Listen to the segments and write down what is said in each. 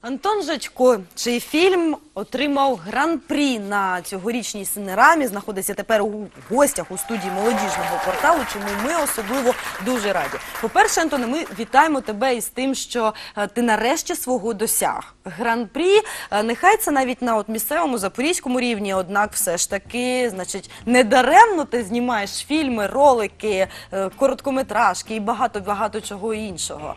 Антон Жачко, чий фільм отримав гран-прі на цьогорічній синерамі, знаходиться тепер у гостях у студії молодіжного порталу. Чому ми особливо дуже раді. По-перше, Антоне, ми вітаємо тебе із тим, що е, ти нарешті свого досяг. Гран-прі, е, нехай це навіть на от місцевому запорізькому рівні, однак все ж таки, значить, недаремно ти знімаєш фільми, ролики, е, короткометражки і багато багато чого іншого.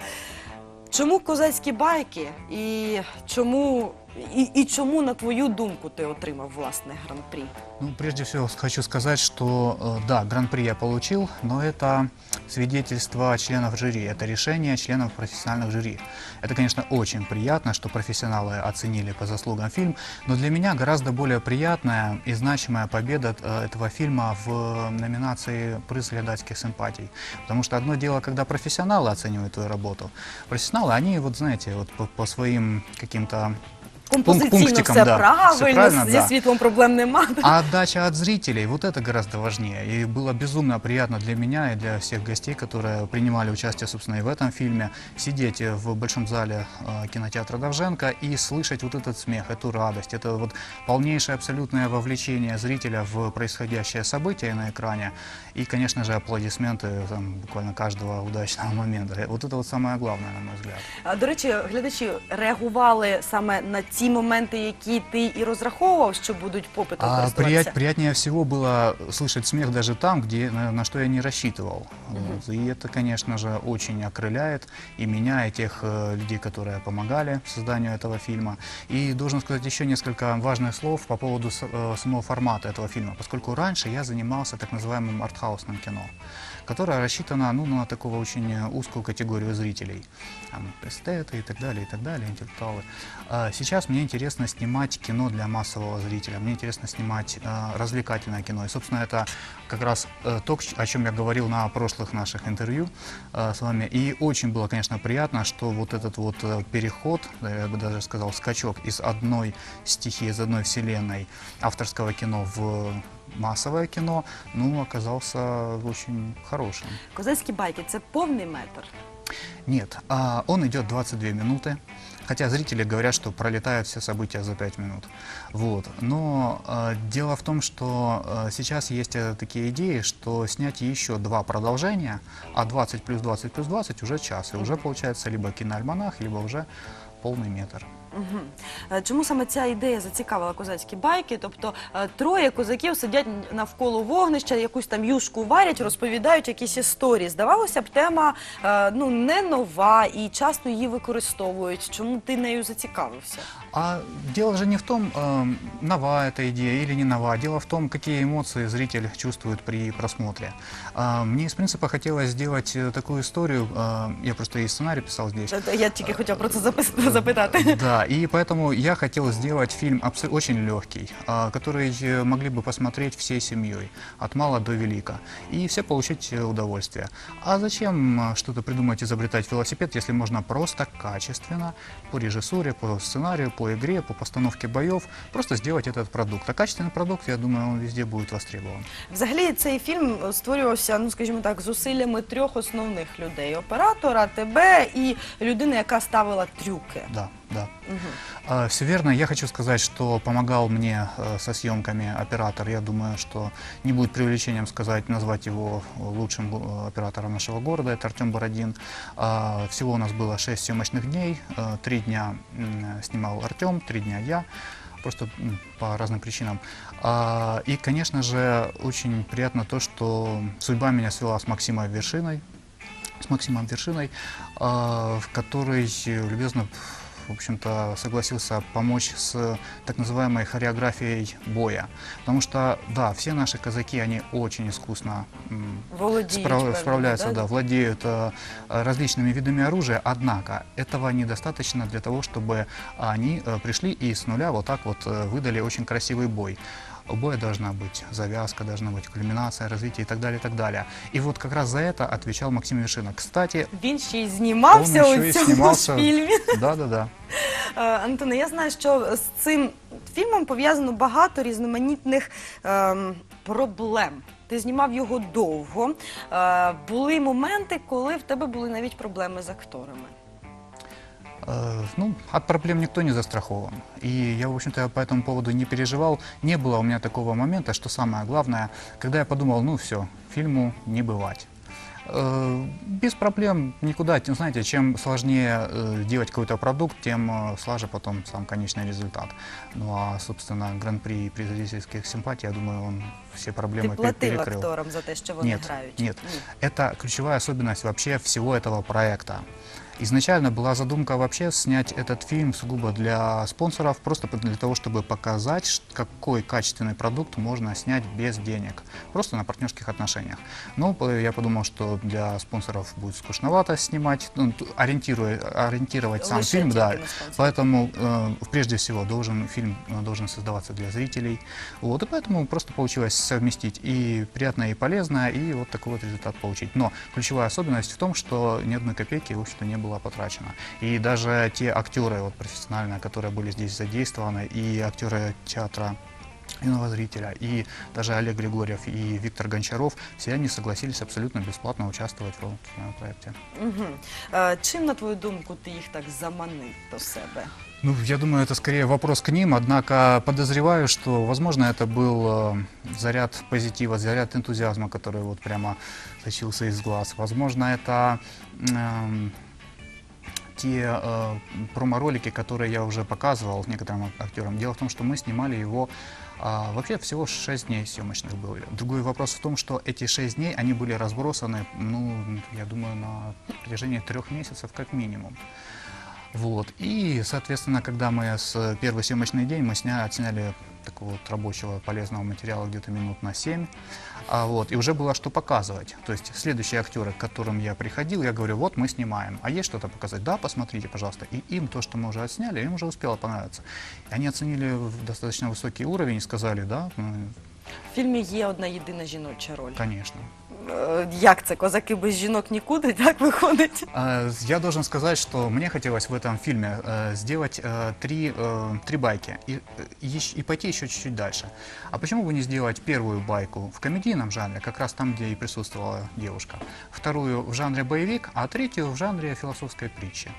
Чому козацькі байки? І чому, і, і чому, на твою думку, ти отримав власне гран-прі? Ну, прежде всего хочу сказать, что э, да, гран-при я получил, но это свидетельство членов жюри, это решение членов профессиональных жюри. Это, конечно, очень приятно, что профессионалы оценили по заслугам фильм, но для меня гораздо более приятная и значимая победа э, этого фильма в номинации «Приз глядацких симпатий». Потому что одно дело, когда профессионалы оценивают твою работу. Профессионалы, они, вот знаете, вот по, по своим каким-то Композиційно пунктикам, все да, правильно, все правильно, зі да. світлом проблем нема. А отдача от зрителей, вот это гораздо важнее. И было безумно приятно для меня и для всех гостей, которые принимали участие, собственно, и в этом фильме, сидеть в большом зале э, кинотеатра Довженко и слышать вот этот смех, эту радость, это вот полнейшее абсолютное вовлечение зрителя в происходящее событие на экране. И, конечно же, аплодисменты там, буквально каждого удачного момента. Вот это вот самое главное, на мой взгляд. А, До речі, глядачі реагували саме на ті моменти, які ти і розраховував, що будуть попитом А користуватися. прият- приятнее всего было слышать смех даже там, где, на, на что я не рассчитывал. Вот. И это, конечно же, очень окрыляет и меня, и тех э, людей, которые помогали в созданию этого фильма. И должен сказать еще несколько важных слов по поводу с- э, самого формата этого фильма, поскольку раньше я занимался так называемым артхаусным кино, Которое рассчитано ну, на такого очень э, узкую категорию зрителей. Там, эстеты и так далее, и так далее, интеллектуалы. А Сейчас мне интересно снимать кино для массового зрителя, мне интересно снимать э, развлекательное кино. И, собственно, это как раз э, то, о чем я говорил на прошлых наших интервью с вами. И очень было, конечно, приятно, что вот этот вот переход, я бы даже сказал, скачок из одной стихии, из одной вселенной авторского кино в массовое кино, ну, оказался очень хорошим. Козацькі байки це повний метр. Нет, а, он идет 22 минуты, хотя зрители говорят, что пролетают все события за 5 минут. Вот. Но а, дело в том, что а, сейчас есть э, такие идеи, что снять еще два продолжения, а 20 плюс 20 плюс 20 уже час, и уже получается либо киноальманах, либо уже полный метр. Мгм. Е, Чому саме ця ідея зацікавила козацькі байки? Тобто е, троє козаків сидять навколо вогнища, якусь там юшку варять, розповідають якісь історії. Здавалося б, тема е, ну не нова і часто її використовують. Чому ти нею зацікавився? А дело же не в том, э, нова эта идея или не нова. Дело в том, какие эмоции зритель чувствует при просмотре. А, Мне из принципа хотелось сделать э, такую историю. э, Я просто и сценарий писал здесь. Е, Я тільки хотів про це запис- запитати. Да, и поэтому я хотел сделать фильм абсо- очень легкий, а, который э, могли бы посмотреть всей семьей, от мала до велика, и все получить э, удовольствие. А зачем э, что-то придумать, изобретать велосипед, если можно просто качественно, по режиссуре, по сценарию, по игре, по постановке боев, просто сделать этот продукт. А качественный продукт, я думаю, он везде будет востребован. Взагалі цей фільм створювався, ну скажімо так, зусиллями трьох основних людей: оператора, тебе і людини, яка ставила трюки. Да, Да. Мгм. Все верно. Я хочу сказать, что помогал мне э, со съемками оператор. Я думаю, что не будет преувеличением сказать, назвать его лучшим э, оператором нашего города. Это Артем Бородин. А, Всего у нас было 6 съемочных дней. Э, Три дня снимал Артем, три дня я. Просто по разным причинам. А, И, конечно же, очень приятно то, что судьба меня свела с Максимом Вершиной, с Максимом Вершиной, а, в который э, любезно, в общем-то, согласился помочь с так называемой хореографией боя. Потому что, да, все наши казаки, они очень искусно м, Володіють, справ- певно, справляются, да? да, владеют э, различными видами оружия, однако этого недостаточно для того, чтобы они э, пришли и с нуля вот так вот э, выдали очень красивый бой. У боя должна быть завязка, должна быть кульминация, развитие и так далее, и так далее. И вот как раз за это отвечал Максим Вершина. Кстати, Він ще й он знімався еще у и цьому снимался... фільмі. Да-да-да. Е, Антоне, я знаю, що з цим фільмом пов'язано багато різноманітних ем, проблем. Ти знімав його довго. Е, були моменти, коли в тебе були навіть проблеми з акторами. Э, Ну, от проблем никто не застрахован. И я, в общем-то, по этому поводу не переживал. Не было у меня такого момента, что самое главное, когда я подумал, ну все, фильму не бывать. Э, Без проблем никуда. Тем, знаете, чем сложнее э, делать какой-то продукт, тем слаже потом сам конечный результат. Ну а, собственно, гран-при при зрительских симпатий, я думаю, он все проблемы платив перекрыл. акторам за те, що вони Нет, нет. Ні. Это ключевая особенность вообще всего этого проекта. Изначально была задумка вообще снять этот фильм сугубо для спонсоров, просто для того, чтобы показать, какой качественный продукт можно снять без денег, просто на партнерских отношениях. Но по- я подумал, что для спонсоров будет скучновато снимать, ну, ориентировать сам Лише фильм, да. Поэтому э, прежде всего должен фильм э, должен создаваться для зрителей. Вот, и поэтому просто получилось совместить и приятное, и полезное, и вот такой вот результат получить. Но ключевая особенность в том, что ни одной копейки, в общем-то, не было потрачено. И даже те актеры вот, профессиональные, которые были здесь задействованы, и актеры театра юного зрителя, и даже Олег Григорьев и Виктор Гончаров, все они согласились абсолютно бесплатно участвовать в этом проекте. Угу. Е, чим, на твою думку, ти їх так заманив до себе? Ну, я думаю, это скорее вопрос к ним, однако подозреваю, что, возможно, это был э, заряд позитива, заряд энтузиазма, который вот прямо сочился из глаз. Возможно, это эм, те э, промо-ролики, которые я уже показывал некоторым ак- актерам. Дело в том, что мы снимали его а, вообще всего 6 дней съемочных было. Другой вопрос в том, что эти 6 дней, они были разбросаны, ну, я думаю, на протяжении трех месяцев как минимум. Вот. И, соответственно, когда мы с первый съемочный день мы сня, отсняли такого вот рабочего полезного материала где-то минут на 7. А вот, и уже было что показывать. То есть следующие актеры, к которым я приходил, я говорю, вот мы снимаем. А есть что-то показать? Да, посмотрите, пожалуйста. И им то, что мы уже отсняли, им уже успело понравиться. И они оценили в достаточно высокий уровень и сказали, да, ну, В фільмі є одна єдина жіноча роль. конечно. Е, Як це? Козаки без жінок нікуди, так виходить? Э, Я должен сказать, что мне хотелось в этом фильме э, сделать э, три, э, три байки и, э, и ещ- и пойти еще чуть-чуть дальше. А почему бы не сделать первую байку в комедийном жанре, как раз там, где и присутствовала девушка, вторую в жанре боевик, а третью в жанре философской притчи?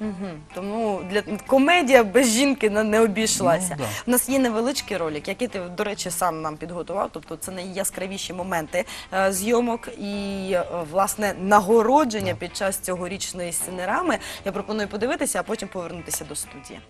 Угу. Тому для комедія без жінки не, не обійшлася. Ну, да. У нас є невеличкий ролик, який ти, до речі, сам нам підготував. Тобто це найяскравіші моменти е, зйомок і е, власне нагородження під час цьогорічної сценерами. Я пропоную подивитися, а потім повернутися до студії.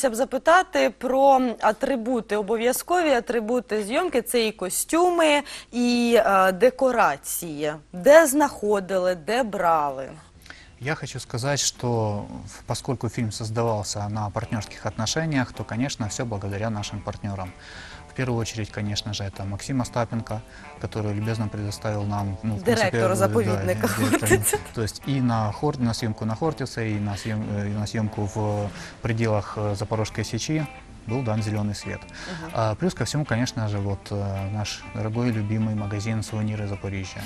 Хотілося б запитати про атрибути, обов'язкові атрибути зйомки. Це і костюми, і е, декорації. Де знаходили, де брали? Я хочу сказать, что поскольку фильм создавался на партнерских отношениях, то, конечно, все благодаря нашим партнерам. В первую очередь, конечно же, это Максим Остапенко, который любезно предоставил нам... Ну, в принципе, Директора э, заповедника да, директор. Хортица. То есть и на, хор, на съемку на Хортице, и на, съем, э, и на съемку в пределах э, Запорожской сечи был дан зеленый свет. А, плюс ко всему, конечно же, вот э, наш дорогой любимый магазин «Сувениры Запоріжжя».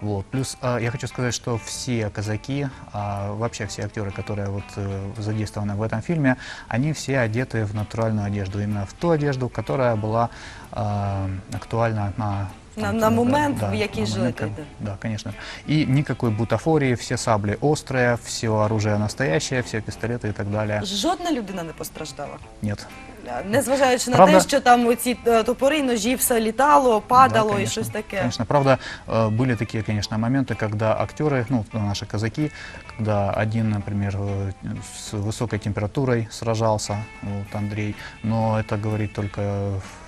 Вот. Плюс а, я хочу сказать, что все казаки, а, вообще все актеры, которые вот э, задействованы в этом фильме, они все одеты в натуральную одежду, именно в ту одежду, которая была а, актуальна на На- там, на да, момент, да, в який на жили момент, тоді. как- Да, конечно. И никакой бутафории, все сабли острые, все оружие настоящее, все пистолеты и так далее. Жодна людина не постраждала. Нет. Незважаючи на Правда? те, що там оці е, топори, ножі, все літало, падало Да, і конечно, щось таке. Конечно, правда, э, были такие, конечно, моменты, когда актеры, ну, наши казаки, когда один, например, э, с высокой температурой сражался, вот Андрей, но это говорит только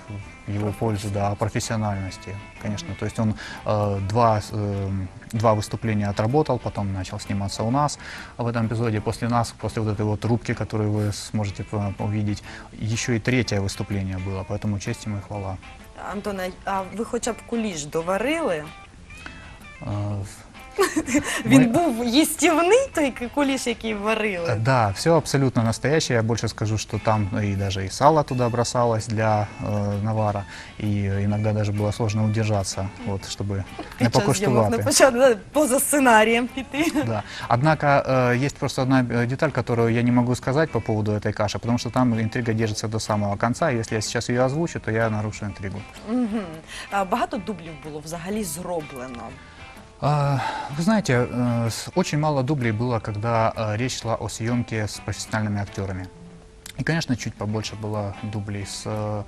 в его пользу, да, о профессиональности, конечно. То есть он э, два, с- э, два выступления отработал, потом начал сниматься у нас в этом эпизоде. После нас, после вот этой вот рубки, которую вы сможете по- увидеть, еще и третье выступление было, поэтому честь ему и хвала. Антоне, а ви хоча б куліш доварили? Э, Він Ми- був їстівний той куліш, який Э, варили? Да, все абсолютно настоящее. Я больше скажу, что там и даже и сало туда бросалось для э, навара, и иногда даже было сложно удержаться, вот, чтобы не Під час зйомок не покуштувати. почали да, поза сценарієм піти. Да. Однако э, есть просто одна э, деталь, которую я не могу сказать по поводу этой каши, потому что там интрига держится до самого конца. Если я сейчас ее озвучу, то я нарушу интригу. Мгм. А Багато дублів було взагалі зроблено. А, Вы знаете, э, с- очень мало дублей было, когда э, речь шла о съемке с профессиональными актерами. И, конечно, чуть побольше было дублей с э,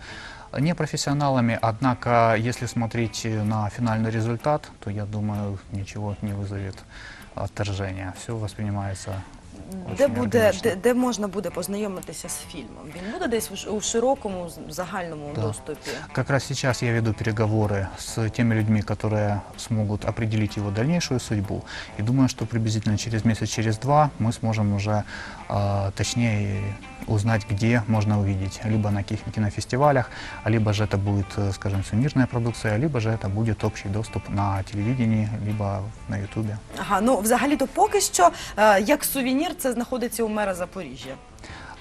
непрофессионалами, однако, если смотреть э, на финальный результат, то, я думаю, ничего не вызовет отторжения. Все воспринимается Де очень буде, органично. де, де можна буде познайомитися з фільмом? Він буде десь у ш- у широкому з- загальному Да. доступі. Как раз сейчас я веду переговоры с теми людьми, которые смогут определить его дальнейшую судьбу. И думаю, что приблизительно через месяц, через два мы сможем уже а, точнее узнать, где можно увидеть. Либо на каких кинофестивалях, а либо же это будет, э, скажем, сувенирная продукция, либо же это будет общий доступ на телевидении, либо на ютубе. Ага, ну взагалі-то поки що е, як сувенір це знаходиться у мера Запоріжжя.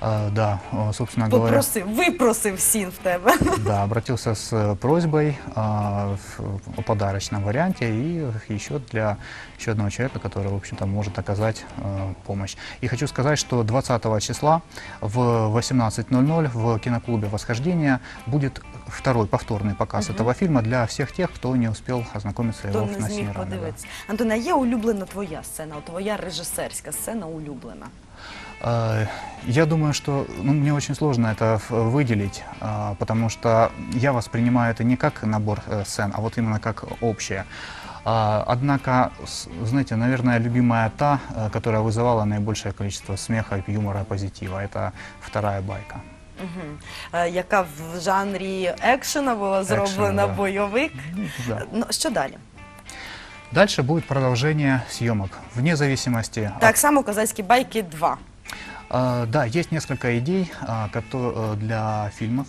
А, Да, э, собственно говоря. Попросив, випросив сін в тебе. Да, обратился с э, просьбой а, в- о подарочном варианте и еще для еще одного человека, который, в общем-то, может оказать э, помощь. И хочу сказать, что 20 числа в 18.00 в киноклубе «Восхождение» будет второй повторный показ этого фильма для всех тех, кто не успел ознакомиться Хто его не на зміг сцене. подивитися. Антона, є улюблена твоя сцена, от твоя режисерська сцена улюблена. Э, Я думаю, что ну, мне очень сложно это ф- выделить, а, потому что я воспринимаю это не как набор э, сцен, а вот именно как общее. А, Однако, с- знаете, наверное, любимая та, э, которая вызывала наибольшее количество смеха, юмора, позитива, это вторая байка. Угу. Е, яка в жанрі екшена була Екшена, зроблена да. бойовик. Да. Ну, що далі? Дальше будет продолжение съемок, вне зависимости от Так само козацькі байки 2. А, Да, есть несколько идей а, э, для фильмов.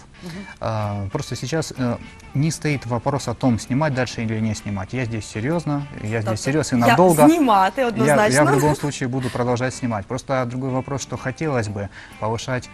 А, Просто сейчас э, не стоит вопрос о том, снимать дальше или не снимать. Я здесь серьезно, я здесь серьезно и Тобто я надолго. знімати Я, однозначно. я в любом случае буду продолжать снимать. Просто другой вопрос, что хотелось бы повышать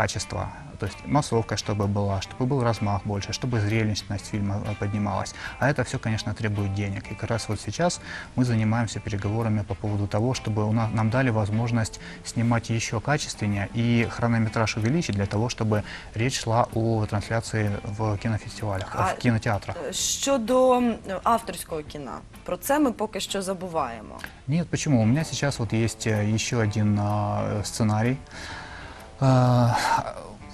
качество. То есть массовка, чтобы была, чтобы был размах больше, чтобы зрелищность фильма э, поднималась. А это все, конечно, требует денег. И как раз вот сейчас мы занимаемся переговорами по поводу того, чтобы у нас, нам дали возможность снимать еще качественнее и хронометраж увеличить для того, чтобы речь шла о трансляции в кинофестивалях, А- в кинотеатрах. Щодо м, авторського кіна, про це ми поки що забуваємо. Нет, почему? У меня сейчас вот есть э, еще один а, сценарий,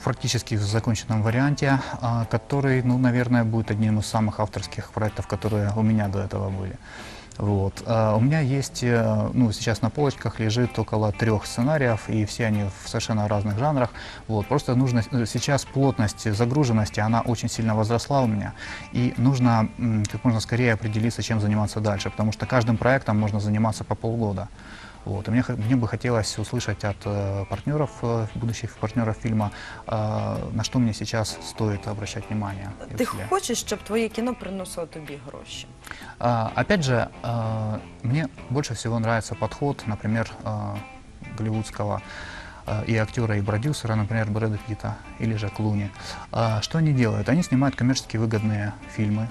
практически в законченном варианте, а, который, ну, наверное, будет одним из самых авторских проектов, которые у меня до этого были. Вот. А У меня есть, э, ну, сейчас на полочках лежит около трех сценариев, и все они в совершенно разных жанрах. Вот. Просто нужно э, сейчас плотность загруженности, она очень сильно возросла у меня, и нужно как можно скорее определиться, чем заниматься дальше, потому что каждым проектом можно заниматься по полгода. Вот. И мне, х- мне бы хотелось услышать от э, партнеров, э, будущих партнеров фильма, э, на что мне сейчас стоит обращать внимание. и Ти усилия. хочеш, щоб твоє кіно приносило тобі гроші? А, Опять же, а, мне больше всего нравится подход, например, а, голливудского а, и актера, и продюсера, например, Брэда Питта или же Клуни. А, Что они делают? Они снимают коммерчески выгодные фильмы,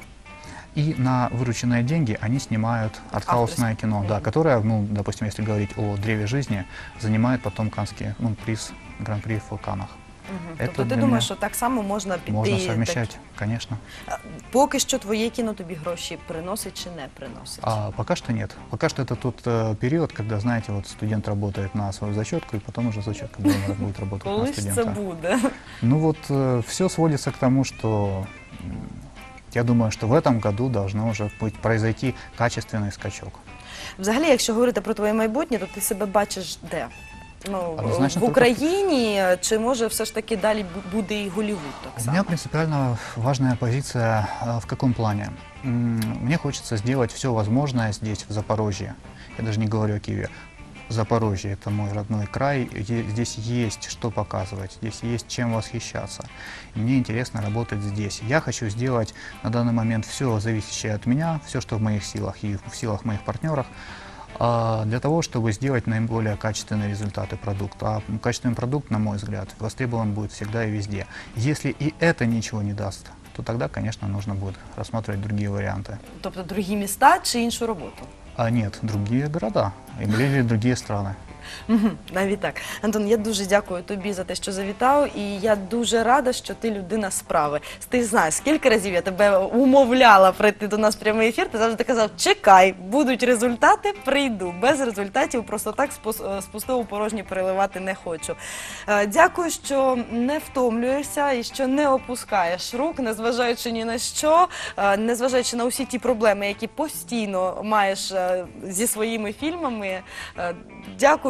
и на вырученные деньги они снимают артхаусное кино, да, которое, ну, допустим, если говорить о древе жизни, занимает потом канский, ну, приз, гран-при в Каннах. Мгм. Це Тобто ти для думаєш, мене- що так само можна піти. Можно так- совмещать, конечно. А, Поки що твоє кіно тобі гроші приносить чи не приносить? А пока что нет. Пока что это тот э, период, когда, знаете, вот студент работает на свою зачетку, и потом уже зачетка будет будет работать на Коли ж це студента. буде? Ну вот все сводится к тому, что м, я думаю, что в этом году должно уже быть, произойти качественный скачок. Взагалі, якщо говорити про твоє майбутнє, то ти себе бачиш де? Ну, Однозначно, в тут- Україні чи може все ж таки далі бу- буде і Голлівуд так У само? меня принципиально важная позиция э, в каком плане? М, Мне хочется сделать все возможное здесь, в Запорожье. Я даже не говорю о Киеве. Запорожье – это мой родной край. Е- Здесь есть что показывать, здесь есть чем восхищаться. И мне интересно работать здесь. Я хочу сделать на данный момент все зависящее от меня, все, что в моих силах и в силах моих партнеров, а, для того, чтобы сделать наиболее качественные результаты продукта. А качественный продукт, на мой взгляд, востребован будет всегда и везде. Если и это ничего не даст, то тогда, конечно, нужно будет рассматривать другие варианты. Тобто другі міста чи іншу роботу? А нет, другие города или другие страны. Навіть так. Антон, я дуже дякую тобі за те, що завітав, і я дуже рада, що ти людина справи. Ти знаєш, скільки разів я тебе умовляла прийти до нас в прямий ефір. Ти завжди казав, чекай, будуть результати, прийду. Без результатів просто так е, порожні переливати не хочу. Е, Дякую, що не втомлюєшся і що не опускаєш рук, незважаючи ні на що, е, незважаючи на усі ті проблеми, які постійно маєш е, зі своїми фільмами. Е,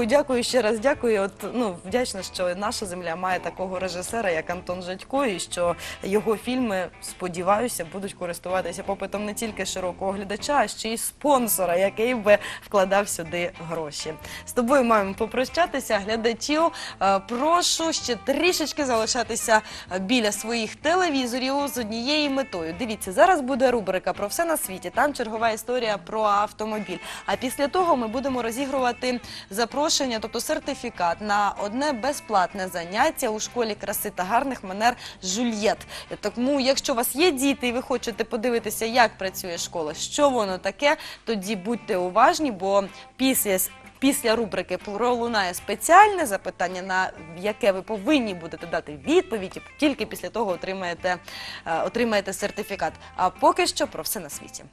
Дякую, дякую ще раз. Дякую. От ну вдячна, що наша земля має такого режисера, як Антон Жадько, і що його фільми, сподіваюся, будуть користуватися попитом не тільки широкого глядача, а ще й спонсора, який би вкладав сюди гроші. З тобою маємо попрощатися. Глядачів е, прошу ще трішечки залишатися біля своїх телевізорів з однією метою. Дивіться, зараз буде рубрика про все на світі. Там чергова історія про автомобіль. А після того ми будемо розігрувати запрошення, тобто сертифікат на одне безплатне заняття у школі краси та гарних манер Жульєт. Тому, якщо у вас є діти і ви хочете подивитися, як працює школа, що воно таке, тоді будьте уважні, бо після Після рубрики пролунає спеціальне запитання, на яке ви повинні будете дати відповідь, і тільки після того отримаєте, е, отримаєте сертифікат. А поки що про все на світі.